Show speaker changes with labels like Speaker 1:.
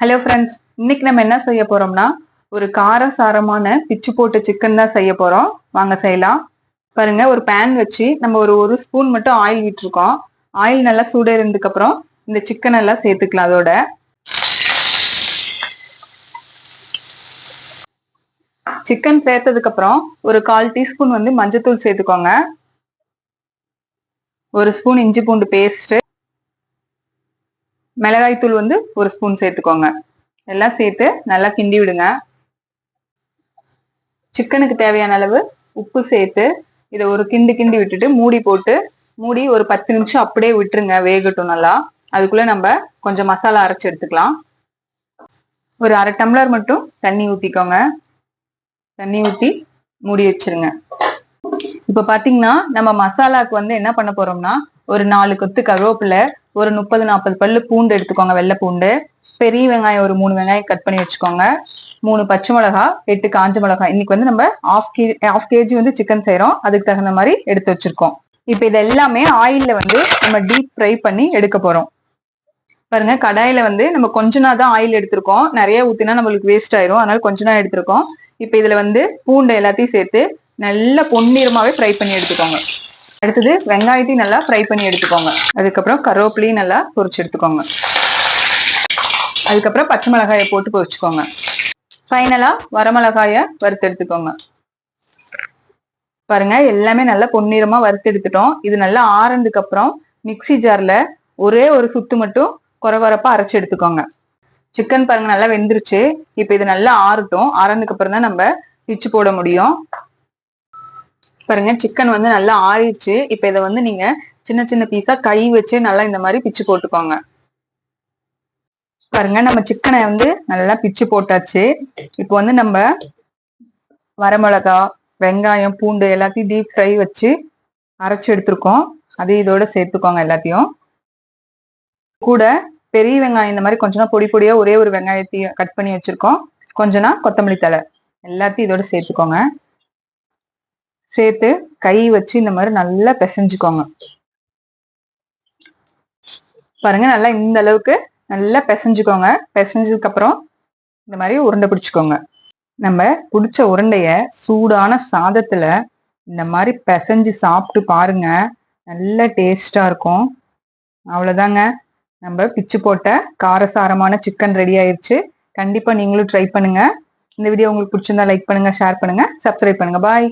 Speaker 1: Hello friends இன்னைக்கு நம்ம என்ன செய்ய போறோம்னா ஒரு காரசாரமான பிச்சு போட்ட சிக்கன் தான் செய்ய போறோம். வாங்க செய்யலாம். பாருங்க ஒரு பேன் வச்சு நம்ம ஒரு ஒரு ஸ்பூன் மட்டும் ஆயில் விட்டுருக்கோம். ஆயில் நல்லா சூடேறினதுக்கு அப்புறம் இந்த சிக்கன் எல்லாம் சேர்த்துக்கலாம் அதோட. சிக்கன் சேர்த்ததுக்கு அப்புறம் ஒரு கால் டீஸ்பூன் வந்து மஞ்சத்தூள் சேர்த்துக்கோங்க. ஒரு ஸ்பூன் இஞ்சி பூண்டு பேஸ்ட் மிளகாய் தூள் வந்து ஒரு ஸ்பூன் சேர்த்துக்கோங்க. எல்லாம் சேர்த்து நல்லா கிண்டி விடுங்க. சிக்கனுக்கு தேவையான அளவு உப்பு சேர்த்து இதை ஒரு கிண்டு கிண்டி விட்டுட்டு மூடி போட்டு மூடி ஒரு பத்து நிமிஷம் அப்படியே விட்டுருங்க வேகட்டும் நல்லா. அதுக்குள்ள நம்ம கொஞ்சம் மசாலா அரைச்சி எடுத்துக்கலாம். ஒரு அரை டம்ளர் மட்டும் தண்ணி ஊற்றிக்கோங்க தண்ணி ஊற்றி மூடி வச்சிருங்க. இப்போ பார்த்தீங்கன்னா நம்ம மசாலாவுக்கு வந்து என்ன பண்ண போறோம்னா ஒரு நாலு கொத்து கருவேப்பிலை ஒரு முப்பது நாற்பது பல்லு பூண்டு எடுத்துக்கோங்க வெள்ளை பூண்டு. பெரிய வெங்காயம் ஒரு மூணு வெங்காயம் கட் பண்ணி வச்சுக்கோங்க. மூணு பச்சை மிளகா எட்டு காஞ்ச மிளகா. இன்னைக்கு வந்து நம்ம ஆஃப் கே ஆஃப் கேஜி வந்து சிக்கன் செய்யறோம் அதுக்கு தகுந்த மாதிரி எடுத்து வச்சிருக்கோம். இப்ப இது எல்லாமே ஆயில்ல வந்து நம்ம டீப் ஃப்ரை பண்ணி எடுக்க போறோம். பாருங்க கடாயில வந்து நம்ம கொஞ்ச நாள் தான் ஆயில் எடுத்திருக்கோம். நிறைய ஊத்தினா நம்மளுக்கு வேஸ்ட் ஆயிரும். அதனால கொஞ்ச நாள் எடுத்திருக்கோம். இப்ப இதுல வந்து பூண்டை எல்லாத்தையும் சேர்த்து நல்லா பொன்னிறமாவே ஃப்ரை பண்ணி எடுத்துக்கோங்க. அடுத்தது வெங்காயத்தையும் நல்லா ஃப்ரை பண்ணி எடுத்துக்கோங்க. அதுக்கப்புறம் கருவேப்பிலையும் நல்லா பொரிச்சு எடுத்துக்கோங்க. அதுக்கப்புறம் பச்சை மிளகாயை போட்டு பொரிச்சுக்கோங்க. ஃபைனலாக வரமிளகாய வறுத்து எடுத்துக்கோங்க. பாருங்க எல்லாமே நல்லா பொன்னிறமா வறுத்து எடுத்துட்டோம். இது நல்லா ஆறதுக்கு அப்புறம் மிக்சி ஜார்ல ஒரே ஒரு சுத்து மட்டும் குறை குறைப்பா அரைச்சு எடுத்துக்கோங்க. சிக்கன் பாருங்க நல்லா வெந்துருச்சு. இப்போ இது நல்லா ஆறட்டும். ஆறதுக்கு அப்புறம் தான் நம்ம பிச்சு போட முடியும். பாருங்க சிக்கன் வந்து நல்லா ஆறிடுச்சு. இப்ப இதை வந்து நீங்க சின்ன சின்ன பீஸா கை வச்சு நல்லா இந்த மாதிரி பிச்சு போட்டுக்கோங்க. பாருங்க நம்ம சிக்கனை வந்து நல்லா பிச்சு போட்டாச்சு. இப்போ வந்து நம்ம வரமிளகா வெங்காயம் பூண்டு எல்லாத்தையும் டீப் ஃப்ரை வச்சு அரைச்சு எடுத்திருக்கோம். அது இதோட சேர்த்துக்கோங்க எல்லாத்தையும். கூட பெரிய வெங்காயம் இந்த மாதிரி கொஞ்சம் பொடி பொடியா ஒரே ஒரு வெங்காயத்தையும் கட் பண்ணி வச்சிருக்கோம். கொஞ்சனா கொத்தமல்லி தலை எல்லாத்தையும் இதோட சேர்த்துக்கோங்க. சேர்த்து கை வச்சு இந்த மாதிரி நல்லா பிசைஞ்சுக்கோங்க. பாருங்க நல்லா இந்த அளவுக்கு நல்லா பிசைஞ்சுக்கோங்க. பிசைஞ்சதுக்கு அப்புறம் இந்த மாதிரி உருண்டை பிடிச்சுக்கோங்க. நம்ம பிடிச்ச உருண்டைய சூடான சாதத்துல இந்த மாதிரி பிசைஞ்சு சாப்பிட்டு பாருங்க. நல்ல டேஸ்டா இருக்கும். அவ்வளவுதாங்க நம்ம பிச்சு போட்ட காரசாரமான சிக்கன் ரெடி ஆயிடுச்சு கண்டிப்பா நீங்களும் ட்ரை பண்ணுங்க. இந்த வீடியோ உங்களுக்கு பிடிச்சிருந்தா லைக் பண்ணுங்க ஷேர் பண்ணுங்க சப்ஸ்கிரைப் பண்ணுங்க. பாய்.